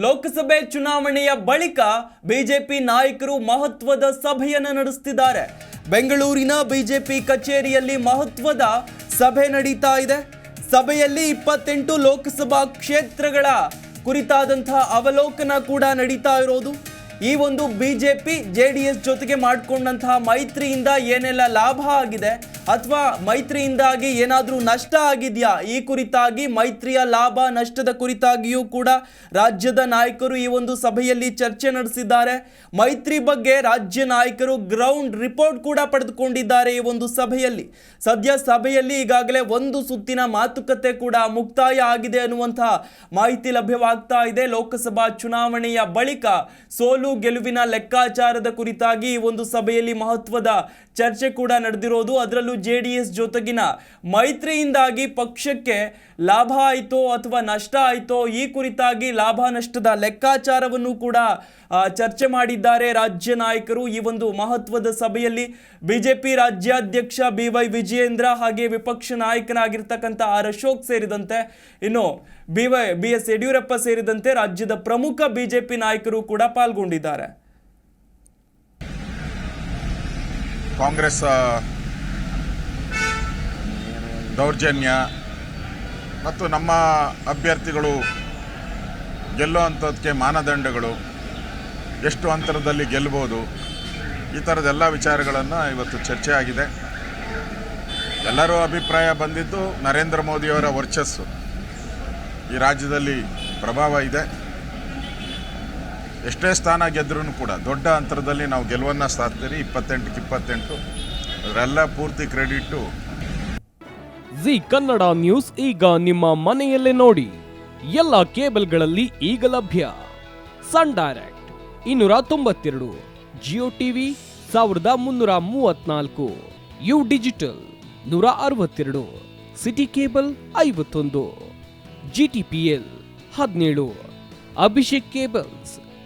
ಲೋಕಸಭೆ ಚುನಾವಣೆಯ ಬಳಿಕ ಬಿಜೆಪಿ ನಾಯಕರು ಮಹತ್ವದ ಸಭೆಯನ್ನು ನಡೆಸುತ್ತಿದ್ದಾರೆ ಬೆಂಗಳೂರಿನ ಬಿಜೆಪಿ ಕಚೇರಿಯಲ್ಲಿ ಮಹತ್ವದ ಸಭೆ ನಡೀತಾ ಇದೆ. ಸಭೆಯಲ್ಲಿ ಇಪ್ಪತ್ತೆಂಟು ಲೋಕಸಭಾ ಕ್ಷೇತ್ರಗಳ ಕುರಿತಾದಂತಹ ಅವಲೋಕನ ಕೂಡ ನಡೀತಾ ಇರೋದು. ಈ ಒಂದು ಬಿಜೆಪಿ ಜೆ ಡಿ ಎಸ್ ಜೊತೆಗೆ ಮಾಡಿಕೊಂಡಂತಹ ಮೈತ್ರಿಯಿಂದ ಏನೆಲ್ಲ ಲಾಭ ಆಗಿದೆ ಅಥವಾ ಮೈತ್ರಿಯಿಂದಾಗಿ ಏನಾದರೂ ನಷ್ಟ ಆಗಿದೆಯಾ? ಈ ಕುರಿತಾಗಿ ಮೈತ್ರಿಯ ಲಾಭ ನಷ್ಟದ ಕುರಿತಾಗಿಯೂ ಕೂಡ ರಾಜ್ಯದ ನಾಯಕರು ಈ ಒಂದು ಸಭೆಯಲ್ಲಿ ಚರ್ಚೆ ನಡೆಸಿದ್ದಾರೆ. ಮೈತ್ರಿ ಬಗ್ಗೆ ರಾಜ್ಯ ನಾಯಕರು ಗ್ರೌಂಡ್ ರಿಪೋರ್ಟ್ ಕೂಡ ಪಡೆದುಕೊಂಡಿದ್ದಾರೆ ಈ ಒಂದು ಸಭೆಯಲ್ಲಿ. ಸದ್ಯ ಸಭೆಯಲ್ಲಿ ಈಗಾಗಲೇ ಒಂದು ಸುತ್ತಿನ ಮಾತುಕತೆ ಕೂಡ ಮುಕ್ತಾಯ ಆಗಿದೆ ಅನ್ನುವಂತಹ ಮಾಹಿತಿ ಲಭ್ಯವಾಗ್ತಾ ಇದೆ. ಲೋಕಸಭಾ ಚುನಾವಣೆಯ ಬಳಿಕ ಸೋಲು ಗೆಲುವಿನ ಲೆಕ್ಕಾಚಾರದ ಕುರಿತಾಗಿ ಈ ಒಂದು ಸಭೆಯಲ್ಲಿ ಮಹತ್ವದ ಚರ್ಚೆ ಕೂಡ ನಡೆದಿರೋದು. ಅದರಲ್ಲೂ ಜೆ ಡಿ ಎಸ್ ಜೊತೆಗಿನ ಮೈತ್ರಿಯಿಂದಾಗಿ ಪಕ್ಷಕ್ಕೆ ಲಾಭ ಆಯಿತೋ ಅಥವಾ ನಷ್ಟ ಆಯಿತೋ ಈ ಕುರಿತಾಗಿ ಲಾಭ ನಷ್ಟದ ಲೆಕ್ಕಾಚಾರವನ್ನು ಕೂಡ ಚರ್ಚೆ ಮಾಡಿದ್ದಾರೆ ರಾಜ್ಯ ನಾಯಕರು. ಈ ಒಂದು ಮಹತ್ವದ ಸಭೆಯಲ್ಲಿ ಬಿಜೆಪಿ ರಾಜ್ಯಾಧ್ಯಕ್ಷ ಬಿ ವೈ ವಿಜಯೇಂದ್ರ ಹಾಗೆ ವಿಪಕ್ಷ ನಾಯಕನಾಗಿರ್ತಕ್ಕಂಥ ಆರ್ ಅಶೋಕ್ ಸೇರಿದಂತೆ, ಇನ್ನು B Y, B S Yediyurappa ಸೇರಿದಂತೆ ರಾಜ್ಯದ ಪ್ರಮುಖ ಬಿಜೆಪಿ ನಾಯಕರು ಕೂಡ ಪಾಲ್ಗೊಂಡಿದ್ದಾರೆ. ಕಾಂಗ್ರೆಸ್ ದೌರ್ಜನ್ಯ ಮತ್ತು ನಮ್ಮ ಅಭ್ಯರ್ಥಿಗಳು ಗೆಲ್ಲೋ ಅಂಥದ್ದಕ್ಕೆ ಮಾನದಂಡಗಳು ಎಷ್ಟು ಅಂತರದಲ್ಲಿ ಗೆಲ್ಬೋದು ಈ ಥರದ್ದೆಲ್ಲ ವಿಚಾರಗಳನ್ನು ಇವತ್ತು ಚರ್ಚೆ ಆಗಿದೆ. ಎಲ್ಲರೂ ಅಭಿಪ್ರಾಯ ಬಂದಿದ್ದು ನರೇಂದ್ರ ಮೋದಿಯವರ ವರ್ಚಸ್ಸು. ಈ ರಾಜ್ಯದಲ್ಲಿ ಪ್ರಭಾವ ಇದೆ. ಎಷ್ಟೇ ಸ್ಥಾನ ಗೆದ್ರೂ ಕೂಡ ದೊಡ್ಡ ಅಂತರದಲ್ಲಿ ನಾವು ಗೆಲುವನ್ನು ಸಾಧ್ತೀರಿ. ಇಪ್ಪತ್ತೆಂಟಕ್ಕೆ ಇಪ್ಪತ್ತೆಂಟು. ಅದರೆಲ್ಲ ಪೂರ್ತಿ ಕ್ರೆಡಿಟು ಜಿ ಕನ್ನಡ ನ್ಯೂಸ್ ಈಗ ನಿಮ್ಮ ಮನೆಯಲ್ಲೇ ನೋಡಿ. ಎಲ್ಲ ಕೇಬಲ್ಗಳಲ್ಲಿ ಈಗ ಲಭ್ಯ. ಸನ್ ಡೈರೆಕ್ಟ್ ಇನ್ನೂರ ತೊಂಬತ್ತೆರಡು, ಜಿಯೋ ಟಿವಿ ಸಾವಿರದ ಮುನ್ನೂರ ಮೂವತ್ನಾಲ್ಕು, ಯು ಡಿಜಿಟಲ್ ನೂರ ಅರವತ್ತೆರಡು, ಸಿಟಿ ಕೇಬಲ್ ಐವತ್ತೊಂದು, ಜಿ ಟಿ ಪಿ ಎಲ್ ಹದಿನೇಳು, ಅಭಿಷೇಕ್ ಕೇಬಲ್ಸ್